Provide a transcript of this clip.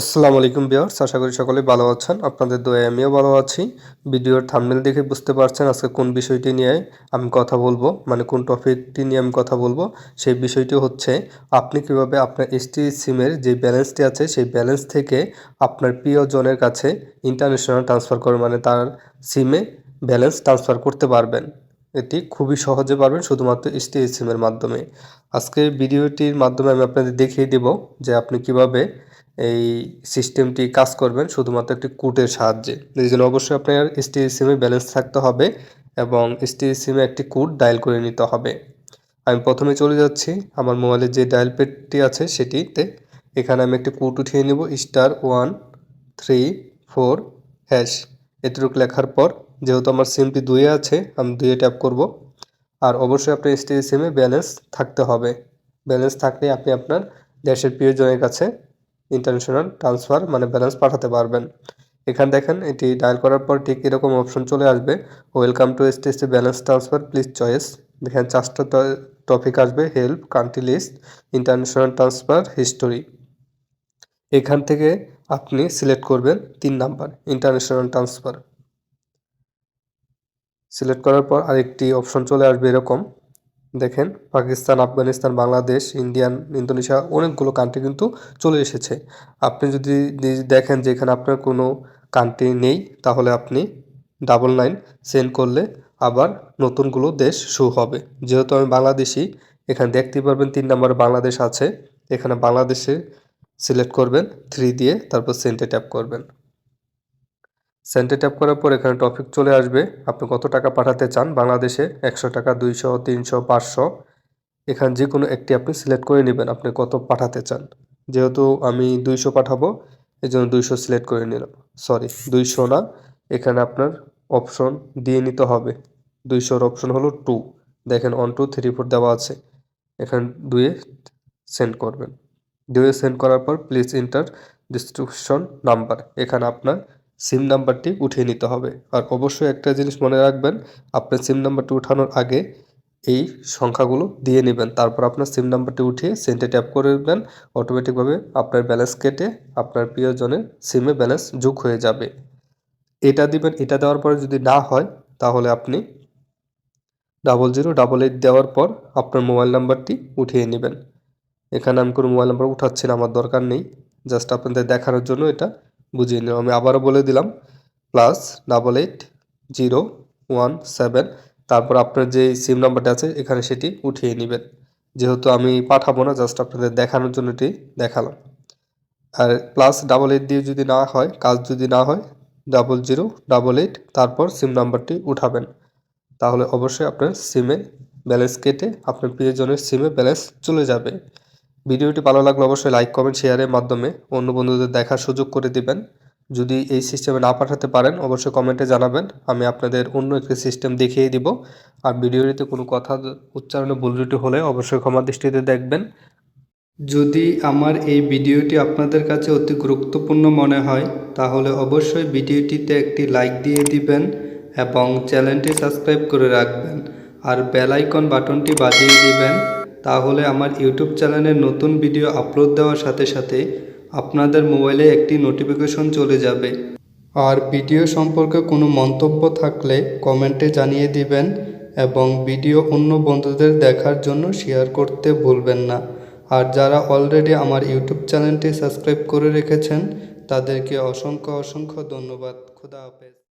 আসসালামু আলাইকুম বিয়ার্স আশা করি সকলে ভালো আছেন। আপনাদের দোয়ায় আমিও ভালো আছি। ভিডিওর থাম্বনেল দেখে বুঝতে পারছেন আজকে কোন বিষয়টি নিয়ে আমি কথা বলব মানে কোন টপিকটি নিয়ে আমি কথা বলব। সেই বিষয়টি হচ্ছে, আপনি কীভাবে আপনার এসটি সিমের যে ব্যালেন্সটি আছে, সেই ব্যালেন্স থেকে আপনার প্রিয়জনের কাছে ইন্টারন্যাশনাল ট্রান্সফার করে মানে তার সিমে ব্যালেন্স ট্রান্সফার করতে পারবেন। এটি খুবই সহজে পারবেন শুধুমাত্র এসটি সিমের মাধ্যমে। আজকে ভিডিওটির মাধ্যমে আমি আপনাদের দেখিয়ে দেব যে আপনি কীভাবে এই সিস্টেমটি কাজ করবেন শুধুমাত্র একটি কোডের সাহায্যে। এই জন্য অবশ্যই আপনার এসটি সিমে ব্যালেন্স থাকতে হবে এবং এসটি সিমে একটি কোড ডায়াল করে নিতে হবে। আমি প্রথমে চলে যাচ্ছি, আমার মোবাইলের যে ডায়াল পেডটি আছে সেটিতে। এখানে আমি একটি কোড উঠিয়ে নেব star one three four hash এটুকু লেখার পর, যেহেতু আমার সিমটি দুয়ে আছে, আমি দুয়ে ট্যাপ করব। আর অবশ্যই আপনার এসটি সিমে ব্যালেন্স থাকতে হবে। ব্যালেন্স থাকলে আপনি আপনার দেশের প্রিয়জনের কাছে ইন্টারন্যাশনাল ট্রান্সফার মানে ব্যালেন্স পাঠাতে পারবেন। এখানে দেখেন, এটি ডায়াল করার পর ঠিক এরকম অপশন চলে আসবে। Welcome to S T balance transfer please choice দেখেন, চারটা টপিক আসবে help country list international transfer history এখান থেকে আপনি সিলেক্ট করবেন তিন নাম্বার ইন্টারন্যাশনাল ট্রান্সফার সিলেক্ট করার পর আরেকটি অপশন চলে আসবে এরকম। দেখেন, পাকিস্তান, আফগানিস্তান, বাংলাদেশ, ইন্ডিয়ান, ইন্দোনেশিয়া অনেকগুলো কান্ট্রি কিন্তু চলে এসেছে। আপনি যদি দেখেন যে এখানে আপনার কোনো কান্ট্রি নেই, তাহলে আপনি ডাবল নাইন সেন্ড করলে আবার নতুনগুলো দেশ শো হবে। যেহেতু আমি বাংলাদেশি, এখানে দেখতেই পারবেন তিন নম্বর বাংলাদেশ আছে। এখানে বাংলাদেশে সিলেক্ট করবেন থ্রি দিয়ে তারপর সেন্টে ট্যাপ করবেন। সেন্টে ট্যাপ করার পর এখানে টপিক চলে আসবে। আপনি কত টাকা পাঠাতে চান বাংলাদেশে? একশো টাকা, দুইশো, তিনশো, পাঁচশো। এখানে যে কোনো একটি আপনি সিলেক্ট করে নেবেন আপনি কত পাঠাতে চান। যেহেতু আমি দুইশো পাঠাবো এই জন্য দুইশো সিলেক্ট করে নিলাম। সরি দুইশো না। এখানে আপনার অপশন দিয়ে নিতে হবে। দুইশোর অপশন হলো টু দেখেন ওয়ান টু থ্রি ফোর দেওয়া আছে। এখানে দুয়ে সেন্ড করবেন। দুয়ে সেন্ড করার পর প্লিজ ইন্টার ডিস্ট্রিবিউশন নাম্বার এখানে আপনার সিম নাম্বারটি উঠিয়ে নিতে হবে। আর অবশ্যই একটা জিনিস মনে রাখবেন আপনার সিম নাম্বারটি উঠানোর আগে এই সংখ্যাগুলো দিয়ে নেবেন। তারপর আপনার সিম নাম্বারটি উঠিয়ে সেন্টে ট্যাপ করে দেবেন অটোমেটিকভাবে আপনার ব্যালেন্স কেটে আপনার প্রিয়জনের সিমে ব্যালেন্স যোগ হয়ে যাবে। এটা দিবেন, এটা দেওয়ার পরে যদি না হয়, তাহলে আপনি ডাবল জিরো ডাবল এইট দেওয়ার পর আপনার মোবাইল নাম্বারটি উঠিয়ে নেবেন। এখানে আমি কোনো মোবাইল নাম্বার উঠাচ্ছি না, আমার দরকার নেই। জাস্ট আপনাদের দেখানোর জন্য এটা বুঝিয়ে নিলাম। আমি আবারও বলে দিলাম plus double eight zero one seven তারপর আপনার যে সিম নাম্বারটা আছে, এখানে সেটি উঠিয়ে নেবেন। যেহেতু আমি পাঠাবো না জাস্ট আপনাদের দেখানোর জন্য এটি দেখালাম। আর প্লাস ডাবল এইট দিয়ে যদি না হয়, কাজ যদি না হয় ডাবল জিরো ডাবল এইট তারপর সিম নাম্বারটি উঠাবেন। তাহলে অবশ্যই আপনার সিমে ব্যালেন্স কেটে আপনার প্রিয়জনের সিমে ব্যালেন্স চলে যাবে। ভিডিওটি ভালো লাগলে অবশ্যই লাইক, কমেন্ট শেয়ারের মাধ্যমে অন্য বন্ধুদের দেখার সুযোগ করে দিবেন। যদি এই সিস্টেমে না পাঠাতে পারেন, অবশ্যই কমেন্টে জানাবেন। আমি আপনাদের অন্য একটি সিস্টেম দেখিয়ে দিব। আর ভিডিওটিতে কোনো কথা উচ্চারণে ভুল ত্রুটি হলে অবশ্যই ক্ষমা দৃষ্টিতে দেখবেন। যদি আমার এই ভিডিওটি আপনাদের কাছে অতি গুরুত্বপূর্ণ মনে হয়, তাহলে অবশ্যই ভিডিওটিতে একটি লাইক দিয়ে দিবেন এবং চ্যানেলটি সাবস্ক্রাইব করে রাখবেন। আর বেল আইকন বাটনটি বাজিয়ে দিবেন। তাহলে আমার ইউটিউব চ্যানেলে নতুন ভিডিও আপলোড দেওয়ার সাথে সাথে আপনাদের মোবাইলে একটি নোটিফিকেশন চলে যাবে। আর ভিডিও সম্পর্কে কোনো মন্তব্য থাকলে কমেন্টে জানিয়ে দিবেন এবং ভিডিও অন্য বন্ধুদের দেখার জন্য শেয়ার করতে ভুলবেন না। আর যারা অলরেডি আমার ইউটিউব চ্যানেলটি সাবস্ক্রাইব করে রেখেছেন, তাদেরকে অসংখ্য অসংখ্য ধন্যবাদ। খুদা হাফেজ।